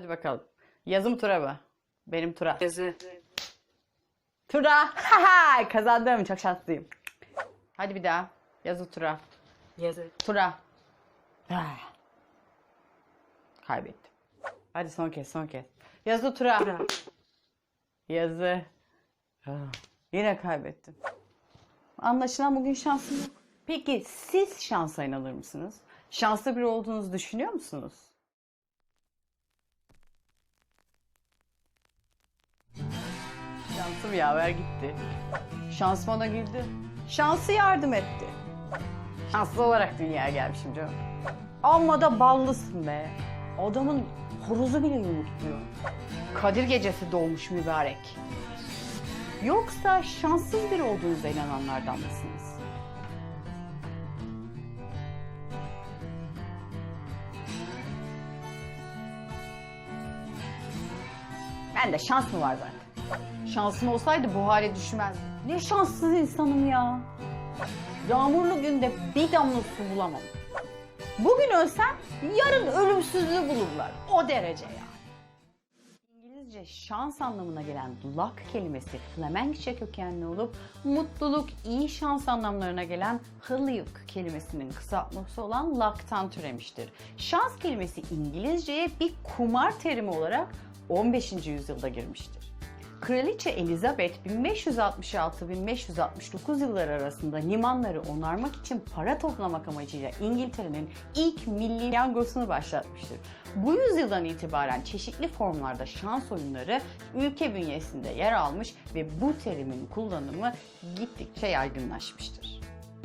Hadi bakalım. Yazım tura mı? Benim tura. Yazı. Tura. Kazandım. Çok şanslıyım. Hadi bir daha. Yazı tura. Yazı. Tura. Ah. Kaybettim. Hadi son kez son kez. Yazı tura. Tura. Yazı. Ah, Yine kaybettim. Anlaşılan bugün şansım yok. Peki siz şansa inanır mısınız? Şanslı biri olduğunuzu düşünüyor musunuz? Şansım yaver gitti. Şans bana güldü. Şansı yardım etti. Şanslı olarak dünyaya gelmişim canım. Amma da ballısın be. Adamın horozu bile yumurtluyor. Kadir gecesi doğmuş mübarek. Yoksa şanssız biri olduğunuza inananlardan mısınız? Ben de şans mı var zaten? Şansım olsaydı bu hale düşmezdim. Ne şanssız insanım ya. Yağmurlu günde bir damla su bulamam. Bugün ölsem yarın ölümsüzlüğü bulurlar. O derece ya. İngilizce şans anlamına gelen luck kelimesi Flemenkçe kökenli olup mutluluk, iyi şans anlamlarına gelen hılıyuk kelimesinin kısaltması olan luck'tan türemiştir. Şans kelimesi İngilizceye bir kumar terimi olarak 15. yüzyılda girmiştir. Kraliçe Elizabeth 1566-1569 yılları arasında limanları onarmak için para toplamak amacıyla İngiltere'nin ilk milli yangosunu başlatmıştır. Bu yüzyıldan itibaren çeşitli formlarda şans oyunları ülke bünyesinde yer almış ve bu terimin kullanımı gittikçe yaygınlaşmıştır.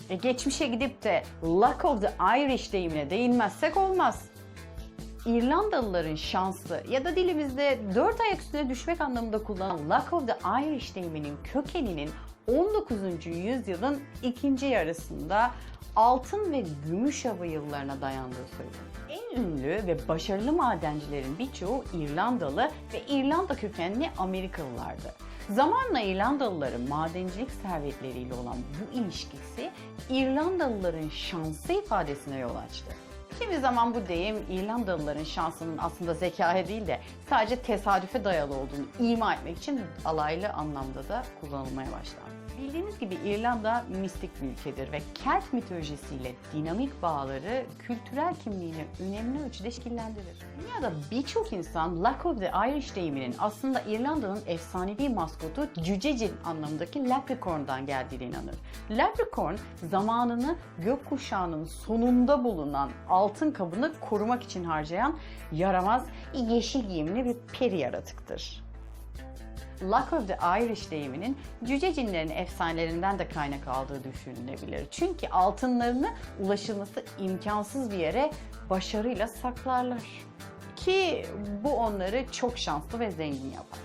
E geçmişe gidip de Luck of the Irish deyimine değinmezsek olmaz. İrlandalıların şanslı ya da dilimizde dört ayak üstüne düşmek anlamında kullanılan Luck of the Irish deyiminin kökeninin 19. yüzyılın ikinci yarısında altın ve gümüş avı yıllarına dayandığı söyleniyor. En ünlü ve başarılı madencilerin birçoğu İrlandalı ve İrlanda kökenli Amerikalılardı. Zamanla İrlandalıların madencilik servetleriyle olan bu ilişkisi İrlandalıların şanslı ifadesine yol açtı. Kimi zaman bu deyim İrlandalıların şansının aslında zekaya değil de sadece tesadüfe dayalı olduğunu ima etmek için alaylı anlamda da kullanılmaya başlandı. Bildiğiniz gibi İrlanda mistik bir ülkedir ve Kelt mitolojisiyle dinamik bağları kültürel kimliğini önemli ölçüde şekillendirir. Dünyada birçok insan Luck of the Irish deyiminin aslında İrlanda'nın efsanevi maskotu cücecin anlamındaki leprechaun'dan geldiğine inanır. Leprechaun zamanını gökkuşağının sonunda bulunan altın kabını korumak için harcayan yaramaz yeşil giyimli bir peri yaratıktır. Luck of the Irish deyiminin cüce cinlerin efsanelerinden de kaynak aldığı düşünülebilir. Çünkü altınlarını ulaşılması imkansız bir yere başarıyla saklarlar. Ki bu onları çok şanslı ve zengin yapar.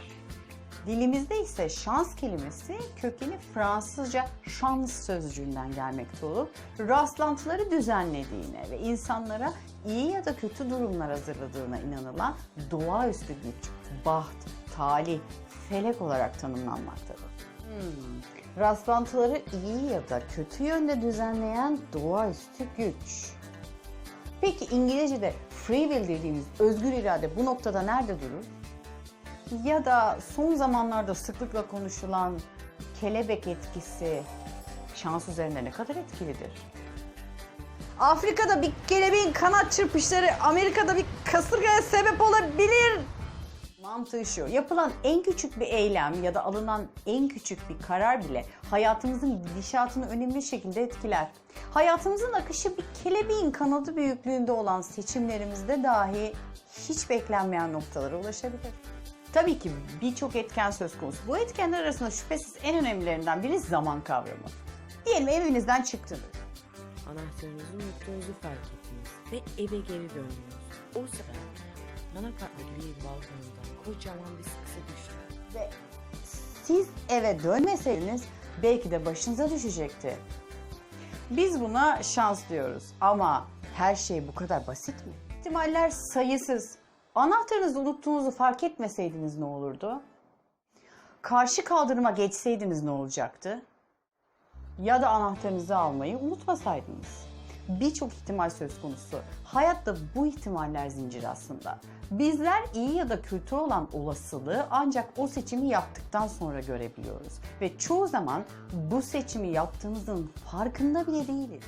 Dilimizde ise şans kelimesi kökeni Fransızca şans sözcüğünden gelmekte olup rastlantıları düzenlediğine ve insanlara iyi ya da kötü durumlar hazırladığına inanılan doğaüstü güç, baht, talih, felek olarak tanımlanmaktadır. Hmm. Rastlantıları iyi ya da kötü yönde düzenleyen doğaüstü güç. Peki İngilizce'de free will dediğimiz özgür irade bu noktada nerede durur? Ya da son zamanlarda sıklıkla konuşulan kelebek etkisi şans üzerinde ne kadar etkilidir? Afrika'da bir kelebeğin kanat çırpışları Amerika'da bir kasırgaya sebep olabilir. Mantığı şu, yapılan en küçük bir eylem ya da alınan en küçük bir karar bile hayatımızın gidişatını önemli şekilde etkiler. Hayatımızın akışı bir kelebeğin kanadı büyüklüğünde olan seçimlerimizde dahi hiç beklenmeyen noktalara ulaşabilir. Tabii ki birçok etken söz konusu. Bu etkenler arasında şüphesiz en önemlilerinden biri zaman kavramı. Diyelim evinizden çıktınız. Anahtarınızı unuttuğunuzu fark ettiniz ve eve geri döndünüz. O sırada Manapart'taki bir balkonundan kocaman bir saksı düştü. ve siz eve dönmeseydiniz belki de başınıza düşecekti. Biz buna şans diyoruz ama her şey bu kadar basit mi? İhtimaller sayısız. Anahtarınızı unuttuğunuzu fark etmeseydiniz ne olurdu? Karşı kaldırıma geçseydiniz ne olacaktı? Ya da anahtarınızı almayı unutmasaydınız. Birçok ihtimal söz konusu. Hayatta bu ihtimaller zinciri aslında. Bizler iyi ya da kötü olan olasılığı ancak o seçimi yaptıktan sonra görebiliyoruz. Ve çoğu zaman bu seçimi yaptığımızın farkında bile değiliz.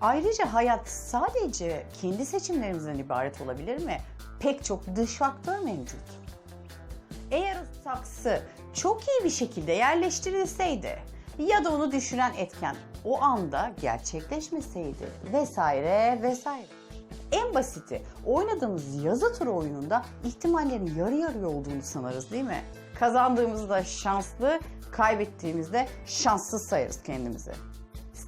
Ayrıca hayat sadece kendi seçimlerimizden ibaret olabilir mi? Pek çok dış faktör mevcut. Eğer saksı çok iyi bir şekilde yerleştirilseydi ya da onu düşüren etken o anda gerçekleşmeseydi vesaire vesaire. En basiti oynadığımız yazı turu oyununda ihtimallerin yarı yarıya olduğunu sanırız değil mi? Kazandığımızda şanslı, kaybettiğimizde şanssız sayarız kendimizi.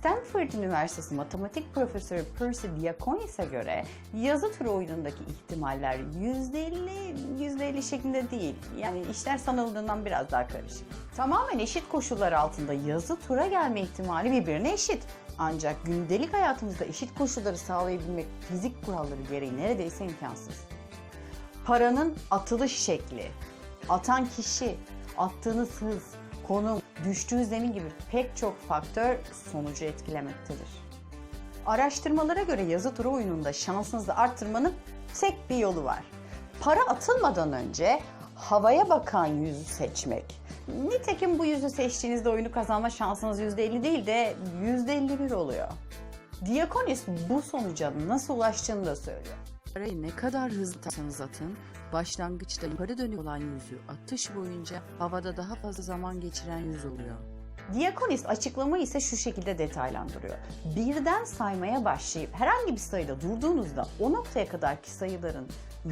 Stanford Üniversitesi matematik profesörü Percy Diakonis'e göre yazı turu oyunundaki ihtimaller %50, %50 şeklinde değil. Yani işler sanıldığından biraz daha karışık. Tamamen eşit koşullar altında yazı tura gelme ihtimali birbirine eşit. Ancak gündelik hayatımızda eşit koşulları sağlayabilmek fizik kuralları gereği neredeyse imkansız. Paranın atılış şekli, atan kişi, attığınız hız, konum, düştüğü zemin gibi pek çok faktör sonucu etkilemektedir. Araştırmalara göre yazı turu oyununda şansınızı arttırmanın tek bir yolu var. Para atılmadan önce havaya bakan yüzü seçmek. Nitekim bu yüzü seçtiğinizde oyunu kazanma şansınız %50 değil de %51 oluyor. Diakonis bu sonuca nasıl ulaştığını da söylüyor. Parayı ne kadar hızlı atarsanız atın, başlangıçta yukarı dönük olan yüzü atış boyunca havada daha fazla zaman geçiren yüz oluyor. Diakonis açıklama ise şu şekilde detaylandırıyor. Birden saymaya başlayıp herhangi bir sayıda durduğunuzda o noktaya kadarki sayıların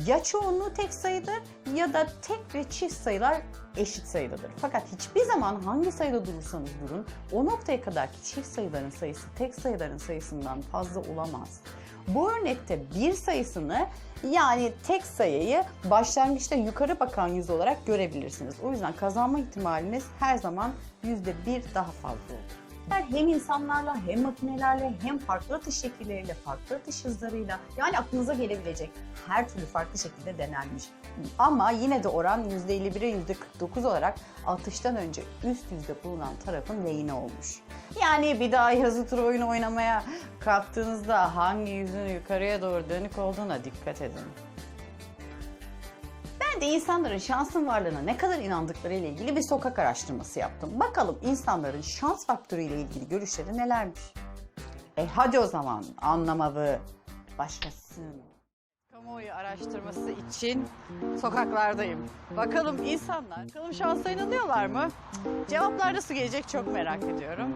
ya çoğunluğu tek sayıdır ya da tek ve çift sayılar eşit sayıdadır. Fakat hiçbir zaman hangi sayıda durursanız durun o noktaya kadarki çift sayıların sayısı tek sayıların sayısından fazla olamaz. Bu örnekte bir sayısını yani tek sayıyı başlangıçta yukarı bakan yüz olarak görebilirsiniz. O yüzden kazanma ihtimaliniz her zaman %1 daha fazla olur. Hem insanlarla hem makinelerle hem farklı atış şekilleriyle, farklı atış hızlarıyla yani aklınıza gelebilecek her türlü farklı şekilde denenmiş. Ama yine de oran %51'e %49 olarak atıştan önce üst yüzde bulunan tarafın lehine olmuş. Yani bir daha yazı turu oyunu oynamaya kalktığınızda hangi yüzün yukarıya doğru dönük olduğuna dikkat edin. De insanların şansın varlığına ne kadar inandıkları ile ilgili bir sokak araştırması yaptım. Bakalım insanların şans faktörüyle ilgili görüşleri nelermiş? E hadi o zaman anlamalı başlasın. Kamuoyu araştırması için sokaklardayım. Bakalım insanlar, bakalım şansa inanıyorlar mı? Cevaplar nasıl gelecek çok merak ediyorum.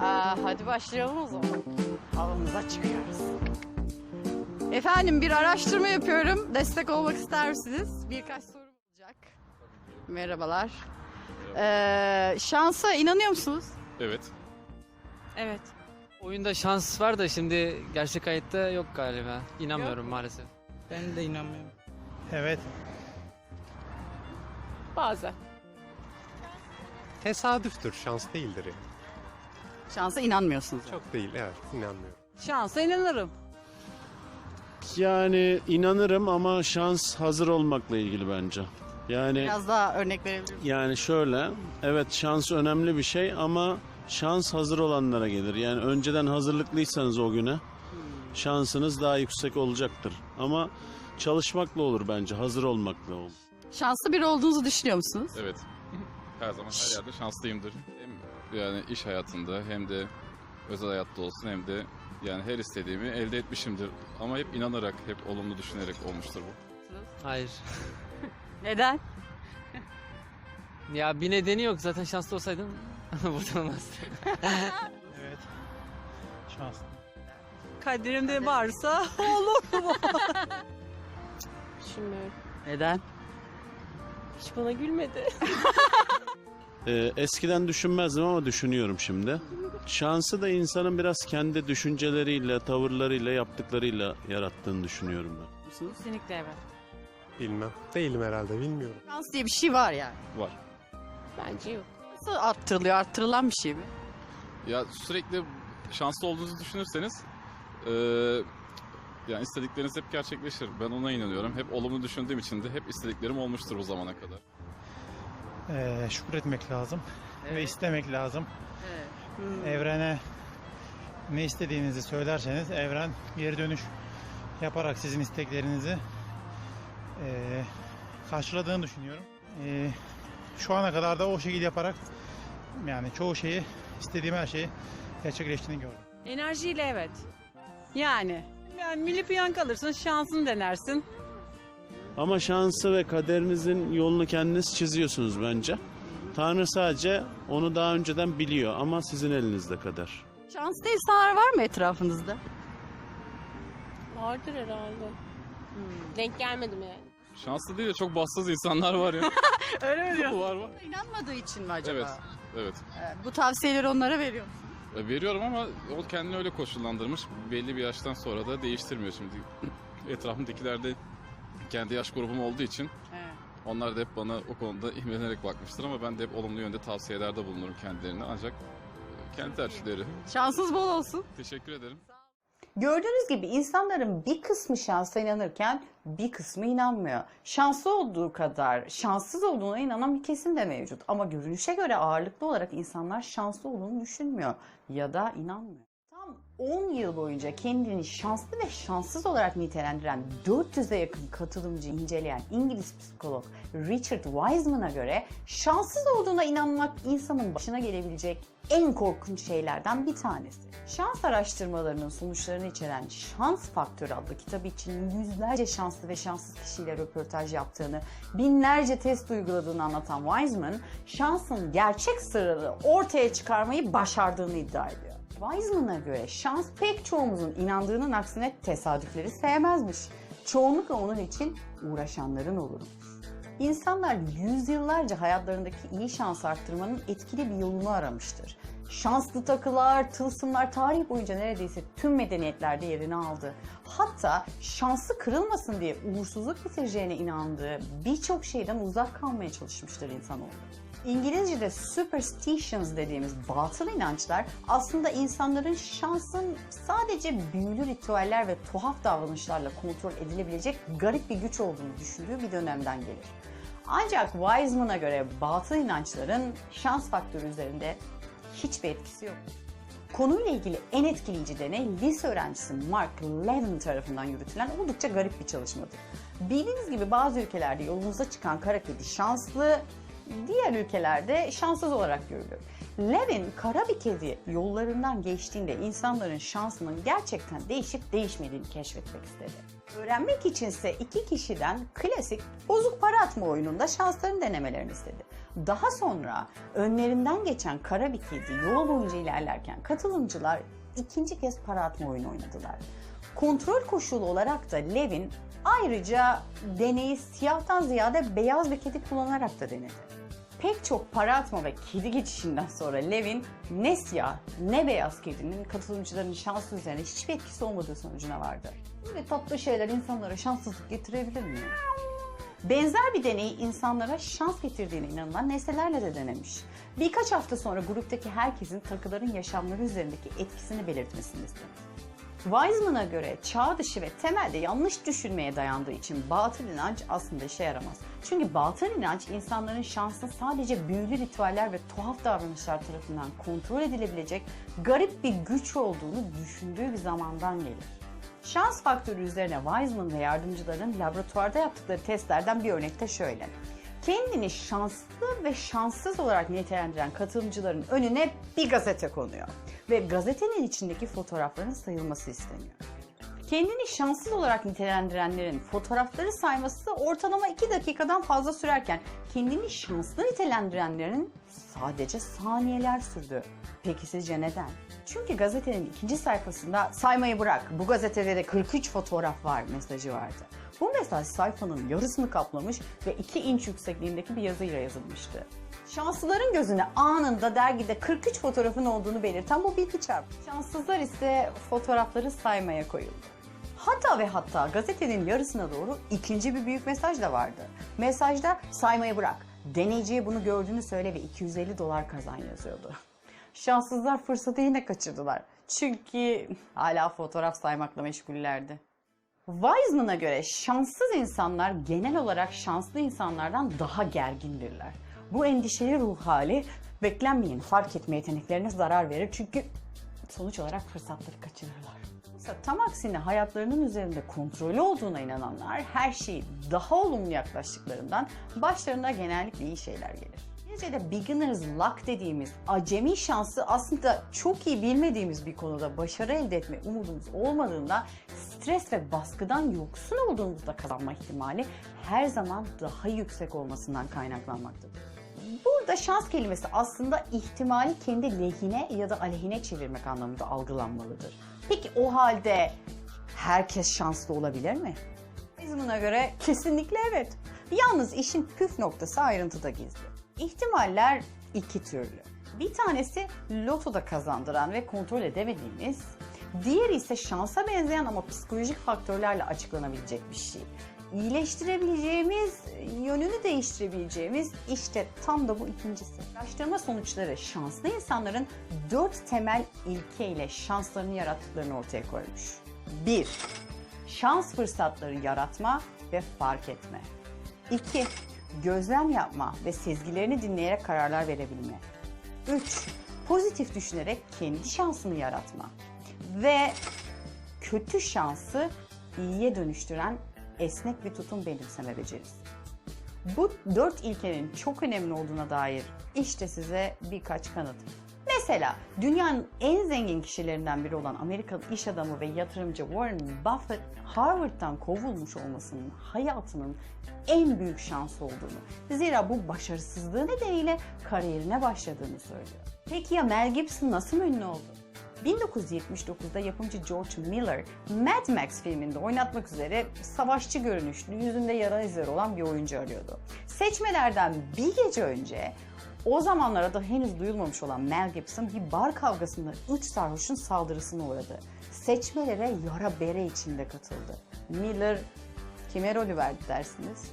Aa, hadi başlayalım o zaman. Avımıza çıkıyoruz. Efendim bir araştırma yapıyorum. Destek olmak ister misiniz? Birkaç sorum olacak. Merhabalar. Ee, şansa inanıyor musunuz? Evet. Evet. Oyunda şans var da şimdi gerçek hayatta yok galiba. İnanmıyorum Yok. maalesef. Ben de inanmıyorum. Evet. Bazen. Tesadüftür, şans değildir yani. Şansa inanmıyorsunuz. Çok değil, evet, inanmıyorum. Şansa inanırım. Yani inanırım ama şans hazır olmakla ilgili bence. Yani Biraz daha örnek verebilir misiniz? yani şöyle, evet şans önemli bir şey ama şans hazır olanlara gelir. Yani önceden hazırlıklıysanız o güne şansınız daha yüksek olacaktır. Ama çalışmakla olur bence, hazır olmakla olur. Şanslı biri olduğunuzu düşünüyor musunuz? Evet. Her zaman her yerde şanslıyımdır. Hem yani iş hayatında hem de özel hayatta olsun hem de yani her istediğimi elde etmişimdir. Ama hep inanarak, hep olumlu düşünerek olmuştur bu. Hayır. Neden? Ya bir nedeni yok. Zaten şanslı olsaydın burada olmazdı. Evet. Şanslı. Kaderimde varsa Düşünmüyorum. Neden? Hiç bana gülmedi. Ee, eskiden düşünmezdim ama düşünüyorum şimdi. Şansı da insanın biraz kendi düşünceleriyle, tavırlarıyla, yaptıklarıyla yarattığını düşünüyorum ben. Kesinlikle evet. Bilmem. Değilim herhalde, bilmiyorum. Şans diye bir şey var yani. Var. Bence yok. Nasıl arttırılıyor? Arttırılan bir şey mi? Ya sürekli şanslı olduğunuzu düşünürseniz eee, yani istedikleriniz hep gerçekleşir. Ben ona inanıyorum. Hep olumlu düşündüğüm için de hep istediklerim olmuştur bu zamana kadar. Ee, şükretmek lazım ve Evet. istemek lazım. evet. Evrene ne istediğinizi söylerseniz evren geri dönüş yaparak sizin isteklerinizi eee, karşıladığını düşünüyorum. Eee, şu ana kadar da o şekilde yaparak yani çoğu şeyi istediğim her şeyi gerçekleştiğini gördüm. Enerjiyle evet. Yani. Yani milli piyango alırsın, şansını denersin. Ama şansı ve kaderinizin yolunu kendiniz çiziyorsunuz bence. Tanrı sadece onu daha önceden biliyor ama sizin elinizde kader. Şanslı insanlar var mı etrafınızda? Vardır herhalde. Denk gelmedim yani. Şanslı değil de çok bahtsız insanlar var ya. Öyle mi diyorsun? var var. İnanmadığı için mi acaba? Evet. Evet. Ee, Bu tavsiyeleri onlara veriyor musun? E, Veriyorum ama o kendini öyle koşullandırmış. Belli bir yaştan sonra da değiştirmiyor şimdi. Etrafımdakiler de kendi yaş grubum olduğu için Evet. onlar da hep bana o konuda imrenerek bakmıştır ama ben de hep olumlu yönde tavsiyelerde bulunurum kendilerine. Ancak e, kendi tercihleri. Şansınız bol olsun. Teşekkür ederim. Gördüğünüz gibi insanların bir kısmı şansa inanırken bir kısmı inanmıyor. Şanslı olduğu kadar şanssız olduğuna inanan bir kesim de mevcut. Ama görünüşe göre ağırlıklı olarak insanlar şanslı olduğunu düşünmüyor ya da inanmıyor. Tam 10 yıl boyunca kendini şanslı ve şanssız olarak nitelendiren 400'e yakın katılımcı inceleyen İngiliz psikolog Richard Wiseman'a göre şanssız olduğuna inanmak insanın başına gelebilecek en korkunç şeylerden bir tanesi. Şans araştırmalarının sonuçlarını içeren Şans Faktörü adlı kitabı için yüzlerce şanslı ve şanssız kişiyle röportaj yaptığını, binlerce test uyguladığını anlatan Wiseman, şansın gerçek sırrını ortaya çıkarmayı başardığını iddia ediyor. Wiseman'a göre şans pek çoğumuzun inandığının aksine tesadüfleri sevmezmiş. Çoğunlukla onun için uğraşanların olurmuş. İnsanlar yüzyıllarca hayatlarındaki iyi şans arttırmanın etkili bir yolunu aramıştır. Şanslı takılar, tılsımlar tarih boyunca neredeyse tüm medeniyetlerde yerini aldı. Hatta şansı kırılmasın diye uğursuzluk getireceğine inandığı birçok şeyden uzak kalmaya çalışmıştır insanoğlu. İngilizce'de superstitions dediğimiz batıl inançlar aslında insanların şansın sadece büyülü ritüeller ve tuhaf davranışlarla kontrol edilebilecek garip bir güç olduğunu düşündüğü bir dönemden gelir. Ancak Wiseman'a göre batıl inançların şans faktörü üzerinde hiçbir etkisi yok. Konuyla ilgili en etkileyici deney lise öğrencisi Mark Levin tarafından yürütülen oldukça garip bir çalışmadır. Bildiğiniz gibi bazı ülkelerde yolunuza çıkan kara kedi şanslı, diğer ülkelerde şanssız olarak görülür. Levin kara bir kedi yollarından geçtiğinde insanların şansının gerçekten değişip değişmediğini keşfetmek istedi. Öğrenmek içinse iki kişiden klasik bozuk para atma oyununda şanslarını denemelerini istedi. Daha sonra önlerinden geçen kara bir kedi yol boyunca ilerlerken katılımcılar ikinci kez para atma oyunu oynadılar. Kontrol koşulu olarak da Levin ayrıca deneyi siyahtan ziyade beyaz bir kedi kullanarak da denedi. Pek çok para atma ve kedi geçişinden sonra Levin ne siyah ne beyaz kedinin katılımcıların şansı üzerine hiçbir etkisi olmadığı sonucuna vardı. Böyle tatlı şeyler insanlara şanssızlık getirebilir mi? Benzer bir deneyi insanlara şans getirdiğine inanılan nesnelerle de denemiş. Birkaç hafta sonra gruptaki herkesin takıların yaşamları üzerindeki etkisini belirtmesini istemiş. Wiseman'a göre çağ dışı ve temelde yanlış düşünmeye dayandığı için batıl inanç aslında işe yaramaz. Çünkü batıl inanç insanların şansın sadece büyülü ritüeller ve tuhaf davranışlar tarafından kontrol edilebilecek garip bir güç olduğunu düşündüğü bir zamandan gelir. Şans faktörü üzerine Wiseman ve yardımcıların laboratuvarda yaptıkları testlerden bir örnek de şöyle. Kendini şanslı ve şanssız olarak nitelendiren katılımcıların önüne bir gazete konuyor ve gazetenin içindeki fotoğrafların sayılması isteniyor. Kendini şanssız olarak nitelendirenlerin fotoğrafları sayması ortalama 2 dakikadan fazla sürerken kendini şanslı nitelendirenlerin sadece saniyeler sürdü. Peki sizce neden? Çünkü gazetenin ikinci sayfasında saymayı bırak bu gazetede de 43 fotoğraf var mesajı vardı. Bu mesaj sayfanın yarısını kaplamış ve 2 inç yüksekliğindeki bir yazıyla yazılmıştı. Şanslıların gözüne anında dergide 43 fotoğrafın olduğunu belirten bu bilgi çarptı. Şanssızlar ise fotoğrafları saymaya koyuldu. Hatta ve hatta gazetenin yarısına doğru ikinci bir büyük mesaj da vardı. Mesajda saymayı bırak, deneyiciye bunu gördüğünü söyle ve 250 dolar kazan yazıyordu. Şanssızlar fırsatı yine kaçırdılar. Çünkü hala fotoğraf saymakla meşgullerdi. Wiseman'a göre şanssız insanlar genel olarak şanslı insanlardan daha gergindirler. Bu endişeli ruh hali beklenmeyen fark etme yeteneklerine zarar verir çünkü sonuç olarak fırsatları kaçırırlar. Oysa tam aksine hayatlarının üzerinde kontrolü olduğuna inananlar her şeyi daha olumlu yaklaştıklarından başlarına genellikle iyi şeyler gelir. İngilizce'de beginner's luck dediğimiz acemi şansı aslında çok iyi bilmediğimiz bir konuda başarı elde etme umudumuz olmadığında stres ve baskıdan yoksun olduğumuzda kazanma ihtimali her zaman daha yüksek olmasından kaynaklanmaktadır. Burada şans kelimesi aslında ihtimali kendi lehine ya da aleyhine çevirmek anlamında algılanmalıdır. Peki o halde herkes şanslı olabilir mi? Biz buna göre kesinlikle evet. Yalnız işin püf noktası ayrıntıda gizli. İhtimaller iki türlü. Bir tanesi lotoda kazandıran ve kontrol edemediğimiz, diğeri ise şansa benzeyen ama psikolojik faktörlerle açıklanabilecek bir şey. İyileştirebileceğimiz, yönünü değiştirebileceğimiz işte tam da bu ikincisi. Araştırma sonuçları şanslı insanların dört temel ilkeyle şanslarını yarattıklarını ortaya koymuş. 1. Şans fırsatları yaratma ve fark etme. 2. Gözlem yapma ve sezgilerini dinleyerek kararlar verebilme. 3. Pozitif düşünerek kendi şansını yaratma. Ve kötü şansı iyiye dönüştüren esnek bir tutum benimseme becerisi. Bu dört ilkenin çok önemli olduğuna dair işte size birkaç kanıt. Mesela dünyanın en zengin kişilerinden biri olan Amerikalı iş adamı ve yatırımcı Warren Buffett Harvard'dan kovulmuş olmasının hayatının en büyük şans olduğunu, zira bu başarısızlığı nedeniyle kariyerine başladığını söylüyor. Peki ya Mel Gibson nasıl ünlü oldu? 1979'da yapımcı George Miller, Mad Max filminde oynatmak üzere savaşçı görünüşlü, yüzünde yara izleri olan bir oyuncu arıyordu. Seçmelerden bir gece önce o zamanlara da henüz duyulmamış olan Mel Gibson bir bar kavgasında üç sarhoşun saldırısına uğradı. Seçmelere yara bere içinde katıldı. Miller kime rolü verdi dersiniz?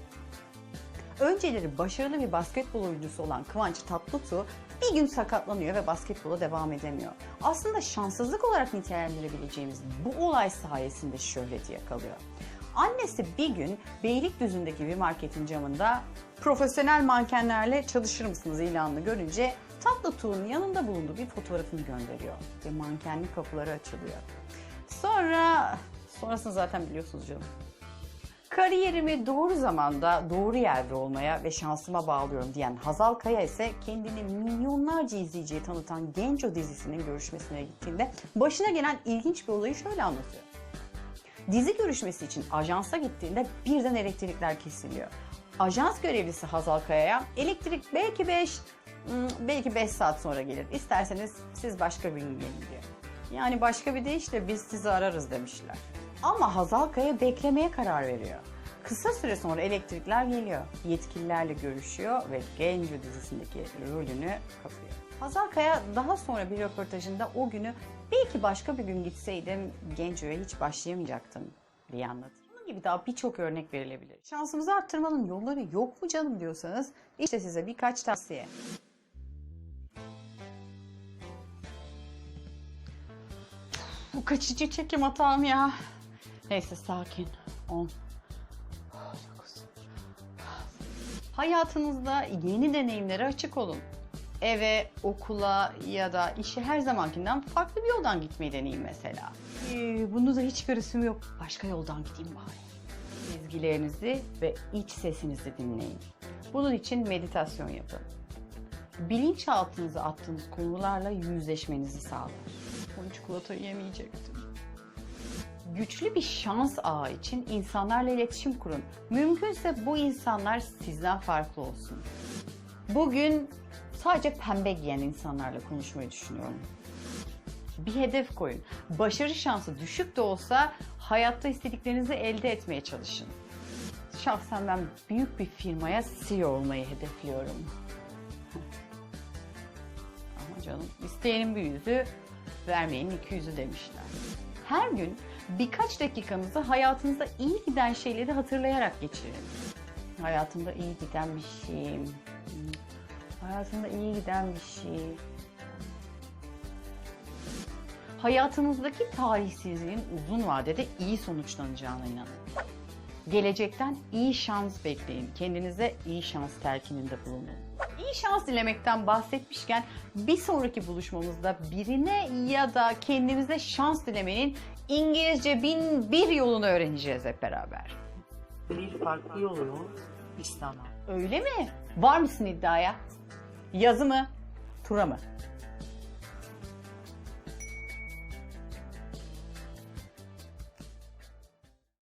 Önceleri başarılı bir basketbol oyuncusu olan Kıvanç Tatlıtuğ bir gün sakatlanıyor ve basketbola devam edemiyor. Aslında şanssızlık olarak nitelendirebileceğimiz bu olay sayesinde şöhreti yakalıyor. Annesi bir gün Beylikdüzü'ndeki bir marketin camında profesyonel mankenlerle çalışır mısınız ilanını görünce Tatlıtuğ'un yanında bulunduğu bir fotoğrafını gönderiyor ve mankenlik kapıları açılıyor. Sonra, sonrasını zaten biliyorsunuz canım. Kariyerimi doğru zamanda, doğru yerde olmaya ve şansıma bağlıyorum diyen Hazal Kaya ise kendini milyonlarca izleyiciye tanıtan Genco dizisinin görüşmesine gittiğinde başına gelen ilginç bir olayı şöyle anlatıyor. Dizi görüşmesi için ajansa gittiğinde birden elektrikler kesiliyor. Ajans görevlisi Hazal Kaya'ya elektrik belki 5 belki 5 saat sonra gelir. İsterseniz siz başka bir gün gelin diyor. Yani başka bir deyişle biz sizi ararız demişler. Ama Hazal Kaya beklemeye karar veriyor. Kısa süre sonra elektrikler geliyor. Yetkililerle görüşüyor ve Genco dizisindeki rolünü kapıyor. Hazal Kaya daha sonra bir röportajında o günü belki başka bir gün gitseydim Genco'ya hiç başlayamayacaktım diye anlatıyor. Bunun gibi daha birçok örnek verilebilir. Şansımızı arttırmanın yolları yok mu canım diyorsanız işte size birkaç tavsiye. Bu kaçıcı çekim hatam ya. Neyse sakin. 10. Hayatınızda yeni deneyimlere açık olun. Eve, okula ya da işe her zamankinden farklı bir yoldan gitmeyi deneyin mesela. Ee, bunu da hiç karışım yok. Başka yoldan gideyim bari. Sezgilerinizi ve iç sesinizi dinleyin. Bunun için meditasyon yapın. Bilinçaltınıza attığınız konularla yüzleşmenizi sağlar. Onu çikolata yemeyecektim. Güçlü bir şans ağı için insanlarla iletişim kurun. Mümkünse bu insanlar sizden farklı olsun. Bugün sadece pembe giyen insanlarla konuşmayı düşünüyorum. Bir hedef koyun. Başarı şansı düşük de olsa hayatta istediklerinizi elde etmeye çalışın. Şahsen ben büyük bir firmaya CEO olmayı hedefliyorum. Ama canım isteyenin bir yüzü, vermeyenin iki yüzü demişler. Her gün birkaç dakikanızı hayatınızda iyi giden şeyleri hatırlayarak geçirin. Hayatımda iyi giden bir şey. Hayatımda iyi giden bir şey. Hayatınızdaki talihsizliğin uzun vadede iyi sonuçlanacağına inanın. Gelecekten iyi şans bekleyin. Kendinize iyi şans telkininde bulunun. İyi şans dilemekten bahsetmişken bir sonraki buluşmamızda birine ya da kendimize şans dilemenin İngilizce bin bir yolunu öğreneceğiz hep beraber. Bir farklı yolu istemem. Öyle mi? Var mısın iddiaya? Yazı mı? Tura mı?